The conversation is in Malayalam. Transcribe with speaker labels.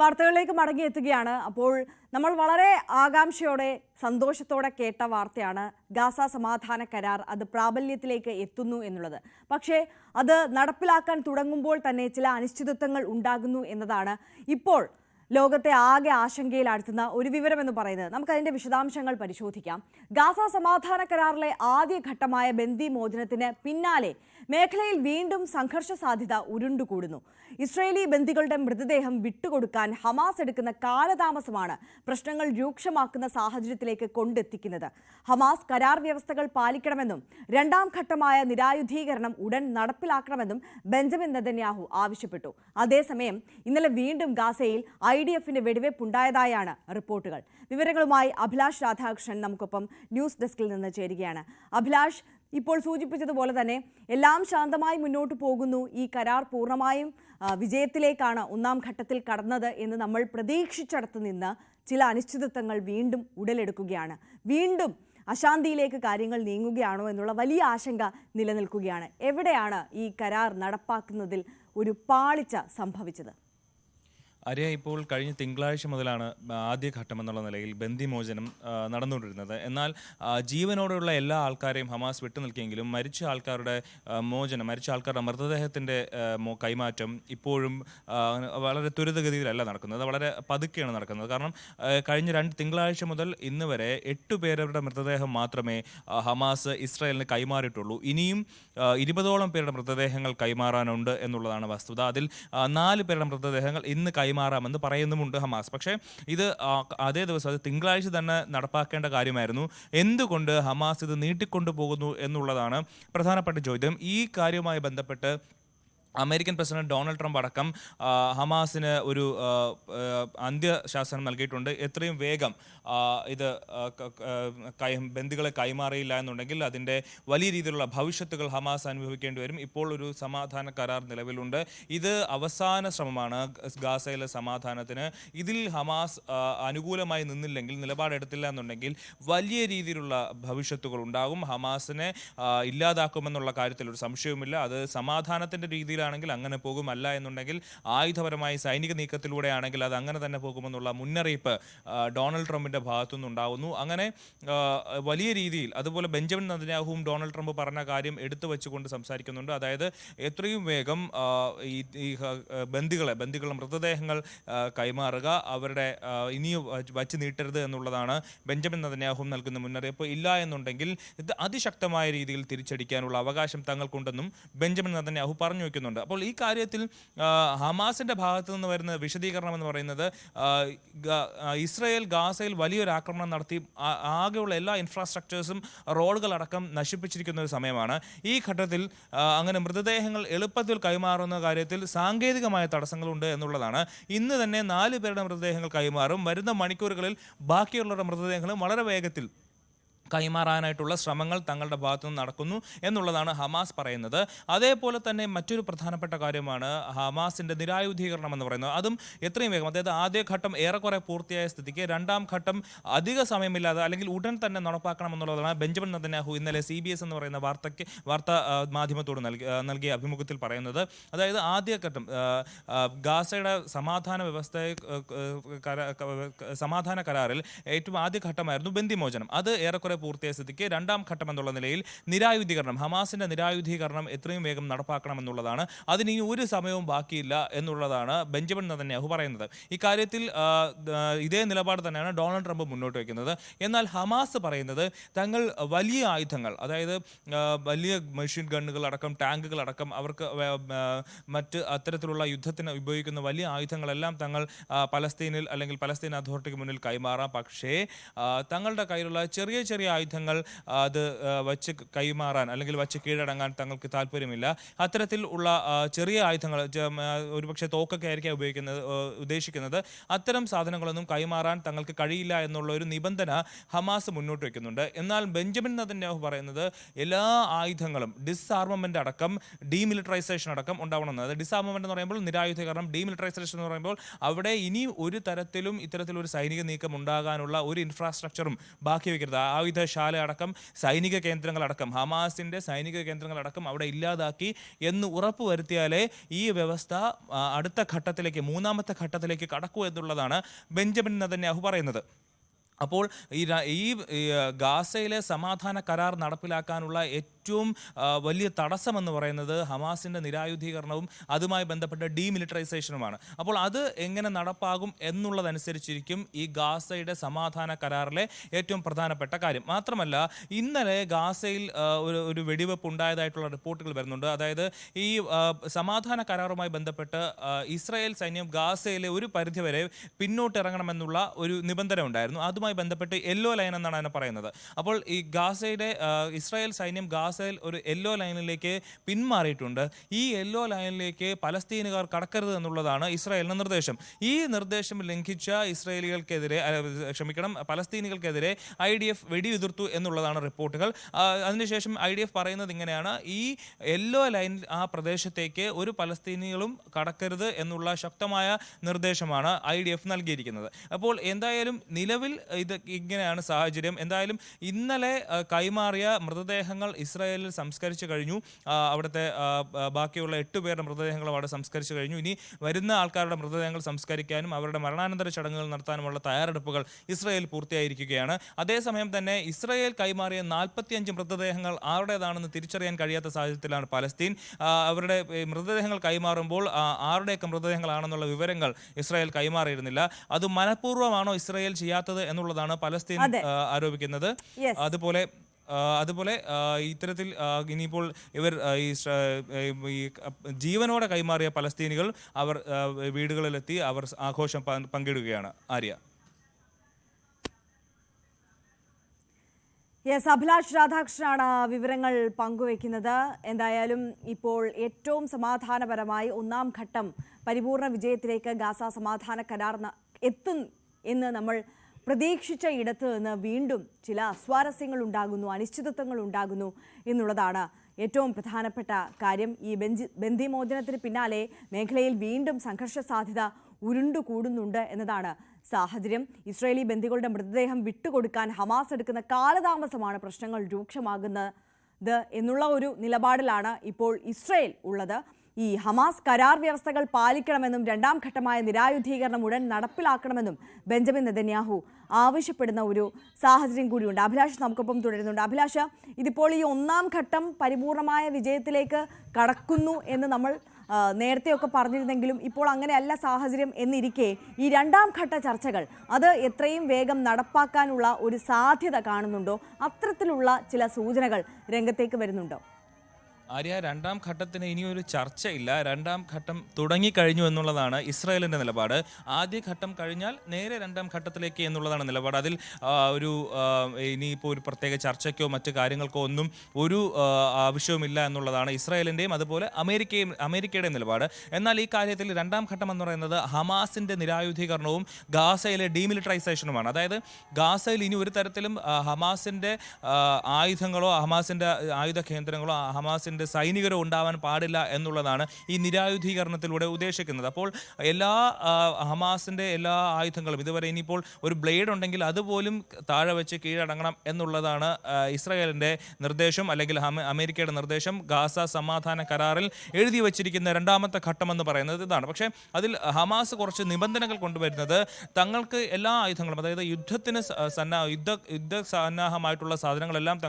Speaker 1: വാർത്തകളിലേക്ക് മടങ്ങിയെത്തുകയാണ്. അപ്പോൾ നമ്മൾ വളരെ ആകാംക്ഷയോടെ സന്തോഷത്തോടെ കേട്ട വാർത്തയാണ് ഗാസ സമാധാന കരാർ അത് പ്രാബല്യത്തിലേക്ക് എത്തുന്നു എന്നുള്ളത്. പക്ഷേ അത് നടപ്പിലാക്കാൻ തുടങ്ങുമ്പോൾ തന്നെ ചില അനിശ്ചിതത്വങ്ങൾ ഉണ്ടാകുന്നു എന്നതാണ്. ഇപ്പോൾ ലോകത്തെ ആകെ ആശങ്കയിൽ അടുത്തുന്ന ഒരു വിവരം എന്ന് പറയുന്നത്. നമുക്ക് അതിന്റെ വിശദാംശങ്ങൾ പരിശോധിക്കാം. ഗാസ സമാധാന കരാറിലെ ആദ്യ ഘട്ടമായ ബന്ദി മോചനത്തിന് പിന്നാലെ മേഖലയിൽ വീണ്ടും സംഘർഷ സാധ്യത ഉരുണ്ടുകൂടുന്നു. ഇസ്രയേലി ബന്ദികളുടെ മൃതദേഹം വിട്ടുകൊടുക്കാൻ ഹമാസ് എടുക്കുന്ന കാലതാമസമാണ് പ്രശ്നങ്ങൾ രൂക്ഷമാക്കുന്ന സാഹചര്യത്തിലേക്ക് കൊണ്ടെത്തിക്കുന്നത്. ഹമാസ് കരാർ വ്യവസ്ഥകൾ പാലിക്കണമെന്നും രണ്ടാം ഘട്ടമായ നിരായുധീകരണം ഉടൻ നടപ്പിലാക്കണമെന്നും ബെഞ്ചമിൻ നെതന്യാഹു ആവശ്യപ്പെട്ടു. അതേസമയം ഇന്നലെ വീണ്ടും ഗാസയിൽ ഐ ഡി എഫിന്റെ വെടിവെപ്പുണ്ടായതായാണ് റിപ്പോർട്ടുകൾ. വിവരങ്ങളുമായി അഭിലാഷ് രാധാകൃഷ്ണൻ നമുക്കൊപ്പം ന്യൂസ് ഡെസ്കിൽ നിന്ന് ചേരുകയാണ്. അഭിലാഷ് ഇപ്പോൾ സൂചിപ്പിച്ചതുപോലെ തന്നെ എല്ലാം ശാന്തമായി മുന്നോട്ട് പോകുന്നു. ഈ കരാർ പൂർണമായും വിജയത്തിലേക്കാണ് ഒന്നാം ഘട്ടത്തിൽ കടന്നത് എന്ന് നമ്മൾ പ്രതീക്ഷിച്ചടത്ത് നിന്ന് ചില അനിശ്ചിതത്വങ്ങൾ വീണ്ടും ഉടലെടുക്കുകയാണ്. വീണ്ടും അശാന്തിയിലേക്ക് കാര്യങ്ങൾ നീങ്ങുകയാണോ എന്നുള്ള വലിയ ആശങ്ക നിലനിൽക്കുകയാണ്. എവിടെയാണ് ഈ കരാർ നടപ്പാക്കുന്നതിൽ ഒരു പാളിച്ച സംഭവിച്ചത്?
Speaker 2: അരിയ ഇപ്പോൾ കഴിഞ്ഞ തിങ്കളാഴ്ച മുതലാണ് ആദ്യഘട്ടം എന്നുള്ള നിലയിൽ ബന്ദിമോചനം നടന്നുകൊണ്ടിരുന്നത്. എന്നാൽ ജീവനോടെയുള്ള എല്ലാ ആൾക്കാരെയും ഹമാസ് വിട്ടു നിൽക്കിയെങ്കിലും മരിച്ച ആൾക്കാരുടെ മോചനം മരിച്ച ആൾക്കാരുടെ മൃതദേഹത്തിന്റെ കൈമാറ്റം ഇപ്പോഴും വളരെ ത്വരിതഗതിയിലല്ല നടക്കുന്നത്. വളരെ പതുക്കെയാണ് നടക്കുന്നത്. കാരണം കഴിഞ്ഞ രണ്ട് തിങ്കളാഴ്ച മുതൽ ഇന്ന് വരെ എട്ട് പേരുടെ മൃതദേഹം മാത്രമേ ഹമാസ് ഇസ്രായേലിന് കൈമാറിയിട്ടുള്ളൂ. ഇനിയും ഇരുപതോളം പേരുടെ മൃതദേഹങ്ങൾ കൈമാറാനുണ്ട് എന്നുള്ളതാണ് വസ്തുത. അതിൽ നാല് പേരുടെ മൃതദേഹങ്ങൾ ഇന്ന് കൈമാറാമെന്ന് പറയുന്നുമുണ്ട് ഹമാസ്. പക്ഷേ ഇത് അതേ ദിവസം അത് തിങ്കളാഴ്ച തന്നെ നടപ്പാക്കേണ്ട കാര്യമായിരുന്നു. എന്തുകൊണ്ട് ഹമാസ് ഇത് നീട്ടിക്കൊണ്ടു പോകുന്നു എന്നുള്ളതാണ് പ്രധാനപ്പെട്ട ചോദ്യം. ഈ കാര്യവുമായി ബന്ധപ്പെട്ട് അമേരിക്കൻ പ്രസിഡന്റ് ഡൊണാൾഡ് ട്രംപ് അടക്കം ഹമാസിന് ഒരു അന്ത്യശാസനം നൽകിയിട്ടുണ്ട്. എത്രയും വേഗം ഇത് ബന്ദികളെ കൈമാറിയില്ല എന്നുണ്ടെങ്കിൽ അതിന്റെ വലിയ രീതിയിലുള്ള ഭവിഷ്യത്തുകൾ ഹമാസ് അനുഭവിക്കേണ്ടി വരും. ഇപ്പോൾ ഒരു സമാധാന കരാർ നിലവിലുണ്ട്. ഇത് അവസാന ശ്രമമാണ് ഗാസയിലെ സമാധാനത്തിന്. ഇതിൽ ഹമാസ് അനുകൂലമായി നിന്നില്ലെങ്കിൽ നിലപാടെടുത്തില്ല എന്നുണ്ടെങ്കിൽ വലിയ രീതിയിലുള്ള ഭവിഷ്യത്തുകൾ ഉണ്ടാകും. ഹമാസിനെ ഇല്ലാതാക്കുമെന്നുള്ള കാര്യത്തിൽ ഒരു സംശയവുമില്ല. അത് സമാധാനത്തിന്റെ സമാധാനത്തിന്റെ രീതിയിലാണെങ്കിൽ അങ്ങനെ പോകും അല്ല എന്നുണ്ടെങ്കിൽ ആയുധപരമായി സൈനിക നീക്കത്തിലൂടെ ആണെങ്കിൽ അത് അങ്ങനെ തന്നെ പോകുമെന്നുള്ള മുന്നറിയിപ്പ് ഡൊണാൾഡ് ട്രംപിന്റെ ഭാഗത്തുനിന്ന് ഉണ്ടാകുന്നു അങ്ങനെ വലിയ രീതിയിൽ അതുപോലെ ബെഞ്ചമിൻ നദിനാഹുവും ഡൊണാൾഡ് ട്രംപ് പറഞ്ഞ കാര്യം എടുത്തു വെച്ചുകൊണ്ട് സംസാരിക്കുന്നുണ്ട്. അതായത് എത്രയും വേഗം ഈ ബന്ദികളെ ബന്ദികളുടെ മൃതദേഹങ്ങൾ കൈമാറുക അവരുടെ ഇനിയും വച്ച് നീട്ടരുത് എന്നുള്ളതാണ് ബെഞ്ചമിൻ നദന്യാഹു നൽകുന്ന മുന്നറിയിപ്പ്. ഇല്ല എന്നുണ്ടെങ്കിൽ ഇത് അതിശക്തമായ രീതിയിൽ തിരിച്ചടിക്കാനുള്ള അവകാശം തങ്ങൾക്കുണ്ടെന്നും ബെഞ്ചമിൻ നദന്യാഹു പറഞ്ഞു വെക്കുന്നുണ്ട് അപ്പോൾ ഈ കാര്യത്തിൽ ഹമാസിന്റെ ഭാഗത്തു നിന്ന് വരുന്ന വിശദീകരണം എന്ന് പറയുന്നത് ഇസ്രയേൽ ഗാസയിൽ വലിയൊരു ആക്രമണം നടത്തി ആകെയുള്ള എല്ലാ ഇൻഫ്രാസ്ട്രക്ചേഴ്സും റോഡുകളടക്കം നശിപ്പിച്ചിരിക്കുന്ന ഒരു സമയമാണ്. ഈ ഘട്ടത്തിൽ അങ്ങനെ മൃതദേഹങ്ങൾ എളുപ്പത്തിൽ കൈമാറുന്ന കാര്യത്തിൽ സാങ്കേതികമായ തടസ്സങ്ങളുണ്ട് എന്നുള്ളതാണ്. ഇന്ന് തന്നെ നാല് പേരുടെ മൃതദേഹങ്ങൾ കൈമാറും. വരുന്ന മണിക്കൂറുകളിൽ ബാക്കിയുള്ളവരുടെ മൃതദേഹങ്ങളും വളരെ വേഗത്തിൽ കൈമാറാനായിട്ടുള്ള ശ്രമങ്ങൾ തങ്ങളുടെ ഭാഗത്തു നിന്ന് നടക്കുന്നു എന്നുള്ളതാണ് ഹമാസ് പറയുന്നത്. അതേപോലെ തന്നെ മറ്റൊരു പ്രധാനപ്പെട്ട കാര്യമാണ് ഹമാസിന്റെ നിരായുധീകരണം എന്ന് പറയുന്നത്. അതും എത്രയും വേഗം അതായത് ആദ്യഘട്ടം ഏറെക്കുറെ പൂർത്തിയായ സ്ഥിതിക്ക് രണ്ടാം ഘട്ടം അധിക സമയമില്ലാതെ അല്ലെങ്കിൽ ഉടൻ തന്നെ നടപ്പാക്കണം എന്നുള്ളതാണ് ബെഞ്ചമിൻ നദനാഹു ഇന്നലെ സി ബി എസ് എന്ന് പറയുന്ന വാർത്തയ്ക്ക് വാർത്താ മാധ്യമത്തോട് നൽകി നൽകിയ അഭിമുഖത്തിൽ പറയുന്നത്. അതായത് ആദ്യ ഘട്ടം ആ, ആ, ഗാസയുടെ സമാധാന വ്യവസ്ഥയെ സമാധാന കരാറിൽ ഏറ്റവും ആദ്യ ഘട്ടമായിരുന്നു ബന്ദിമോചനം. അത് ഏറെക്കുറെ പൂർത്തിയായ സ്ഥിതിക്ക് രണ്ടാം ഘട്ടം എന്നുള്ള നിലയിൽ നിരായുധീകരണം ഹമാസിന്റെ നിരായുധീകരണം എത്രയും വേഗം നടപ്പാക്കണം എന്നുള്ളതാണ് അതിന് ഇനി ഒരു സമയവും ബാക്കിയില്ല എന്നുള്ളതാണ് ബെഞ്ചമിൻ നതന്യാഹു പറയുന്നത്. ഇക്കാര്യത്തിൽ ഇതേ നിലപാട് തന്നെയാണ് ഡൊണാൾഡ് ട്രംപ് മുന്നോട്ട് വയ്ക്കുന്നത്. എന്നാൽ ഹമാസ് പറയുന്നത് തങ്ങൾ വലിയ ആയുധങ്ങൾ അതായത് വലിയ മെഷീൻ ഗണ്ണുകൾ അടക്കം ടാങ്കുകൾ അടക്കം അവർക്ക് മറ്റ് അത്തരത്തിലുള്ള യുദ്ധത്തിന് ഉപയോഗിക്കുന്ന വലിയ ആയുധങ്ങളെല്ലാം തങ്ങൾ പലസ്തീനിൽ അല്ലെങ്കിൽ പലസ്തീൻ അതോറിറ്റിക്ക് മുന്നിൽ കൈമാറാം. പക്ഷേ തങ്ങളുടെ കയ്യിലുള്ള ചെറിയ ചെറിയ ആയുധങ്ങൾ അത് വച്ച് കൈമാറാൻ അല്ലെങ്കിൽ വച്ച് കീഴടങ്ങാൻ തങ്ങൾക്ക് താല്പര്യമില്ല അത്തരത്തിൽ ഉള്ള ചെറിയ ആയുധങ്ങൾ ഒരുപക്ഷെ തോക്കൊക്കെ ആയിരിക്കാം ഉപയോഗിക്കുന്നത് ഉദ്ദേശിക്കുന്നത്. അത്തരം സാധനങ്ങളൊന്നും കൈമാറാൻ തങ്ങൾക്ക് കഴിയില്ല എന്നുള്ള ഒരു നിബന്ധന ഹമാസ് മുന്നോട്ട് വെക്കുന്നുണ്ട്. എന്നാൽ ബെഞ്ചമിൻ നദന്യാഹു പറയുന്നത് എല്ലാ ആയുധങ്ങളും ഡിസ്ആർമമെന്റ് അടക്കം ഡീമിലിറ്ററൈസേഷൻ അടക്കം ഉണ്ടാവണം അതായത് ഡിസ്ആർമമെന്റ് എന്ന് പറയുമ്പോൾ നിരായുധീകരണം ഡീമിലിറ്ററൈസേഷൻ എന്ന് പറയുമ്പോൾ അവിടെ ഇനി ഒരു തരത്തിലും ഇത്തരത്തിലൊരു സൈനിക നീക്കം ഉണ്ടാകാനുള്ള ഒരു ഇൻഫ്രാസ്ട്രക്ചറും ബാക്കി വയ്ക്കരുത് ആയുധ ആയുധശാല അടക്കം സൈനിക കേന്ദ്രങ്ങളടക്കം ഹമാസിന്റെ സൈനിക കേന്ദ്രങ്ങളടക്കം അവിടെ ഇല്ലാതാക്കി എന്ന് ഉറപ്പുവരുത്തിയാലേ ഈ വ്യവസ്ഥ അടുത്ത ഘട്ടത്തിലേക്ക് മൂന്നാമത്തെ ഘട്ടത്തിലേക്ക് കടക്കൂ എന്നുള്ളതാണ് ബെഞ്ചമിൻ നതന്യാഹു പറയുന്നത്. അപ്പോൾ ഈ ഈ ഗാസയിലെ സമാധാന കരാർ നടപ്പിലാക്കാനുള്ള ഏറ്റവും വലിയ തടസ്സമെന്ന് പറയുന്നത് ഹമാസിന്റെ നിരായുധീകരണവും അതുമായി ബന്ധപ്പെട്ട ഡീമിലിറ്ററൈസേഷനുമാണ്. അപ്പോൾ അത് എങ്ങനെ നടപ്പാകും എന്നുള്ളതനുസരിച്ചിരിക്കും ഈ ഗാസയുടെ സമാധാന കരാറിലെ ഏറ്റവും പ്രധാനപ്പെട്ട കാര്യം. മാത്രമല്ല ഇന്നലെ ഗാസയിൽ ഒരു ഒരു വെടിവെപ്പ് ഉണ്ടായതായിട്ടുള്ള റിപ്പോർട്ടുകൾ വരുന്നുണ്ട്. അതായത് ഈ സമാധാന കരാറുമായി ബന്ധപ്പെട്ട് ഇസ്രായേൽ സൈന്യം ഗാസയിലെ ഒരു പരിധിവരെ പിന്നോട്ടിറങ്ങണമെന്നുള്ള ഒരു നിബന്ധന ഉണ്ടായിരുന്നു. അതുമായി ബന്ധപ്പെട്ട് യെല്ലോ ലൈൻ എന്നാണ് അതിനെ പറയുന്നത്. അപ്പോൾ ഈ ഗാസയുടെ ഇസ്രായേൽ സൈന്യം ഗാസയിൽ ഒരു യെല്ലോ ലൈനിലേക്ക് പിന്മാറിയിട്ടുണ്ട്. ഈ യെല്ലോ ലൈനിലേക്ക് പലസ്തീനുകാർ കടക്കരുത് എന്നുള്ളതാണ് ഇസ്രായേലിന്റെ നിർദ്ദേശം. ഈ നിർദ്ദേശം ലംഘിച്ച ഇസ്രായേലികൾക്കെതിരെ ക്ഷമിക്കണം പലസ്തീനികൾക്കെതിരെ ഐ ഡി എഫ് വെടിയുതിർത്തു എന്നുള്ളതാണ് റിപ്പോർട്ടുകൾ. അതിനുശേഷം ഐ ഡി എഫ് പറയുന്നത് ഇങ്ങനെയാണ്. ഈ യെല്ലോ ലൈൻ ആ പ്രദേശത്തേക്ക് ഒരു പലസ്തീനികളും കടക്കരുത് എന്നുള്ള ശക്തമായ നിർദ്ദേശമാണ് ഐ ഡി എഫ് നൽകിയിരിക്കുന്നത്. അപ്പോൾ എന്തായാലും നിലവിൽ ഇത് ഇങ്ങനെയാണ് സാഹചര്യം. എന്തായാലും ഇന്നലെ കൈമാറിയ മൃതദേഹങ്ങൾ ഇസ്രായേലിൽ സംസ്കരിച്ചു കഴിഞ്ഞു. അവിടുത്തെ ബാക്കിയുള്ള എട്ട് പേരുടെ മൃതദേഹങ്ങൾ അവിടെ സംസ്കരിച്ചു കഴിഞ്ഞു. ഇനി വരുന്ന ആൾക്കാരുടെ മൃതദേഹങ്ങൾ സംസ്കരിക്കാനും അവരുടെ മരണാനന്തര ചടങ്ങുകൾ നടത്താനുമുള്ള തയ്യാറെടുപ്പുകൾ ഇസ്രായേൽ പൂർത്തിയായിരിക്കുകയാണ്. അതേസമയം തന്നെ ഇസ്രായേൽ കൈമാറിയ നാൽപ്പത്തിയഞ്ച് മൃതദേഹങ്ങൾ ആരുടേതാണെന്ന് തിരിച്ചറിയാൻ കഴിയാത്ത സാഹചര്യത്തിലാണ് പലസ്തീൻ. അവരുടെ മൃതദേഹങ്ങൾ കൈമാറുമ്പോൾ ആരുടെയൊക്കെ മൃതദേഹങ്ങളാണെന്നുള്ള വിവരങ്ങൾ ഇസ്രായേൽ കൈമാറിയിരുന്നില്ല. അത് മനഃപൂർവമാണോ ഇസ്രായേൽ ചെയ്യാത്തത് എന്നുള്ളതാണ് പലസ്തീൻ. ആരോപിക്കുന്നത്. അതുപോലെ അതുപോലെ ഇത്തരത്തിൽ ഇനിയിപ്പോൾ ഇവർ ഈ ജീവനോടെ കൈമാറിയ പലസ്തീനികൾ അവർ വീടുകളിലെത്തി അവർ ആഘോഷം പങ്കിടുകയാണ്. ആര്യ.
Speaker 1: യെസ് അഭിലാഷ് രാധാകൃഷ്ണനാണ് വിവരങ്ങൾ പങ്കുവെക്കുന്നത് എന്തായാലും ഇപ്പോൾ ഏറ്റവും സമാധാനപരമായി ഒന്നാം ഘട്ടം പരിപൂർണ വിജയത്തിലേക്ക് ഗാസ സമാധാന കരാർ എത്തും എന്ന് നമ്മൾ പ്രതീക്ഷിച്ച ഇടത്ത് നിന്ന് വീണ്ടും ചില അസ്വാരസ്യങ്ങൾ ഉണ്ടാകുന്നു അനിശ്ചിതത്വങ്ങൾ ഉണ്ടാകുന്നു എന്നുള്ളതാണ് ഏറ്റവും പ്രധാനപ്പെട്ട കാര്യം. ഈ ബെഞ്ച് ബന്ധിമോചനത്തിന് പിന്നാലെ മേഖലയിൽ വീണ്ടും സംഘർഷ സാധ്യത ഉരുണ്ടുകൂടുന്നുണ്ട് എന്നതാണ് സാഹചര്യം. ഇസ്രയേലി ബന്ദികളുടെ മൃതദേഹം വിട്ടുകൊടുക്കാൻ ഹമാസ് എടുക്കുന്ന കാലതാമസമാണ് പ്രശ്നങ്ങൾ രൂക്ഷമാകുന്നത് എന്നുള്ള ഒരു നിലപാടിലാണ് ഇപ്പോൾ ഇസ്രയേൽ ഉള്ളത്. ഈ ഹമാസ് കരാർ വ്യവസ്ഥകൾ പാലിക്കണമെന്നും രണ്ടാം ഘട്ടമായ നിരായുധീകരണം ഉടൻ നടപ്പിലാക്കണമെന്നും ബെഞ്ചമിൻ നെതന്യാഹു ആവശ്യപ്പെടുന്ന ഒരു സാഹചര്യം കൂടിയുണ്ട്. അഭിലാഷ് നമുക്കൊപ്പം തുടരുന്നുണ്ട്. അഭിലാഷ് ഇതിപ്പോൾ ഈ ഒന്നാം ഘട്ടം പരിപൂർണമായ വിജയത്തിലേക്ക് കടക്കുന്നു എന്ന് നമ്മൾ നേരത്തെയൊക്കെ പറഞ്ഞിരുന്നെങ്കിലും ഇപ്പോൾ അങ്ങനെയല്ല സാഹചര്യം എന്നിരിക്കെ ഈ രണ്ടാം ഘട്ട ചർച്ചകൾ അത് എത്രയും വേഗം നടപ്പാക്കാനുള്ള ഒരു സാധ്യത കാണുന്നുണ്ടോ? അത്തരത്തിലുള്ള ചില സൂചനകൾ രംഗത്തേക്ക് വരുന്നുണ്ടോ?
Speaker 2: ആര്യ രണ്ടാം ഘട്ടത്തിന് ഇനിയൊരു ചർച്ചയില്ല. രണ്ടാം ഘട്ടം തുടങ്ങിക്കഴിഞ്ഞു എന്നുള്ളതാണ് ഇസ്രായേലിന്റെ നിലപാട്. ആദ്യ ഘട്ടം കഴിഞ്ഞാൽ നേരെ രണ്ടാം ഘട്ടത്തിലേക്ക് എന്നുള്ളതാണ് നിലപാട്. അതിൽ ഒരു ഇനിയിപ്പോൾ ഒരു പ്രത്യേക ചർച്ചയ്ക്കോ മറ്റു കാര്യങ്ങൾക്കോ ഒന്നും ഒരു ആവശ്യവുമില്ല എന്നുള്ളതാണ് ഇസ്രായേലിന്റെയും അതുപോലെ അമേരിക്കയും അമേരിക്കയുടെയും നിലപാട്. എന്നാൽ ഈ കാര്യത്തിൽ രണ്ടാം ഘട്ടം എന്ന് പറയുന്നത് ഹമാസിന്റെ നിരായുധീകരണവും ഗാസയിലെ ഡീമിലിറ്ററൈസേഷനുമാണ്. അതായത് ഗാസയിൽ ഇനി ഒരു തരത്തിലും ഹമാസിന്റെ ആയുധങ്ങളോ ഹമാസിന്റെ ആയുധ കേന്ദ്രങ്ങളോ ആ, ഹമാസിന്റെ സൈനികരോ ഉണ്ടാവാൻ പാടില്ല എന്നുള്ളതാണ് ഈ നിരായുധീകരണത്തിലൂടെ ഉദ്ദേശിക്കുന്നത്. അപ്പോൾ എല്ലാ ഹമാസിന്റെ എല്ലാ ആയുധങ്ങളും ഇതുവരെ ഇനിയിപ്പോൾ ഒരു ബ്ലേഡ് ഉണ്ടെങ്കിൽ അതുപോലും താഴെ വെച്ച് കീഴടങ്ങണം എന്നുള്ളതാണ് ഇസ്രായേലിന്റെ നിർദ്ദേശം അല്ലെങ്കിൽ അമേരിക്കയുടെ നിർദ്ദേശം. ഗാസ സമാധാന കരാറിൽ എഴുതി വച്ചിരിക്കുന്ന രണ്ടാമത്തെ ഘട്ടം എന്ന് പറയുന്നത് ഇതാണ്. പക്ഷേ അതിൽ ഹമാസ് കുറച്ച് നിബന്ധനകൾ കൊണ്ടുവരുന്നത് തങ്ങൾക്ക് എല്ലാ ആയുധങ്ങളും അതായത് യുദ്ധത്തിന് സന്നാഹ യുദ്ധ യുദ്ധ സന്നാഹമായിട്ടുള്ള സാധനങ്ങളെല്ലാം